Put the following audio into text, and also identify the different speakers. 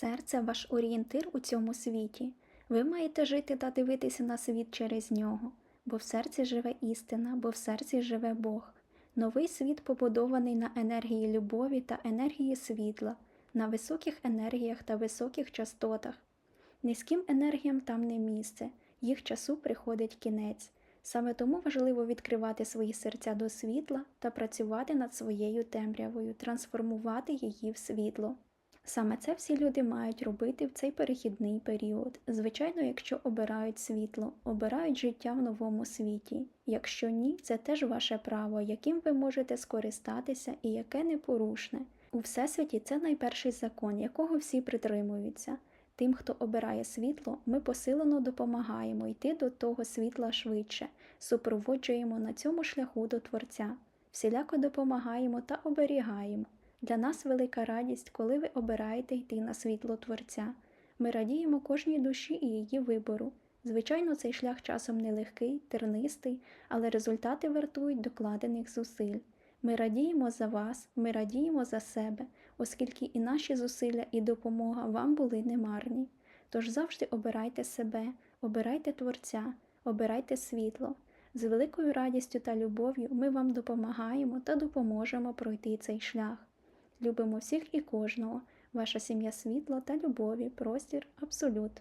Speaker 1: Серце ваш орієнтир у цьому світі. Ви маєте жити та дивитися на світ через нього, бо в серці живе істина, бо в серці живе Бог. Новий світ побудований на енергії любові та енергії світла, на високих енергіях та високих частотах. Низьким енергіям там не місце, їх часу приходить кінець. Саме тому важливо відкривати свої серця до світла та працювати над своєю темрявою, трансформувати її в світло. Саме це всі люди мають робити в цей перехідний період. Звичайно, якщо обирають світло, обирають життя в новому світі. Якщо ні, це теж ваше право, яким ви можете скористатися і яке непорушне. У всесвіті це найперший закон, якого всі притримуються. Тим, хто обирає світло, ми посилено допомагаємо йти до того світла швидше, супроводжуємо на цьому шляху до Творця, всіляко допомагаємо та оберігаємо. Для нас велика радість, коли ви обираєте йти на світло Творця. Ми радіємо кожній душі і її вибору. Звичайно, цей шлях часом нелегкий, тернистий, але результати вартують докладених зусиль. Ми радіємо за вас, ми радіємо за себе, оскільки і наші зусилля і допомога вам були немарні. Тож завжди обирайте себе, обирайте Творця, обирайте світло. З великою радістю та любов'ю ми вам допомагаємо та допоможемо пройти цей шлях. Любимо всіх і кожного, ваша сім'я світла та любові, простір, абсолют.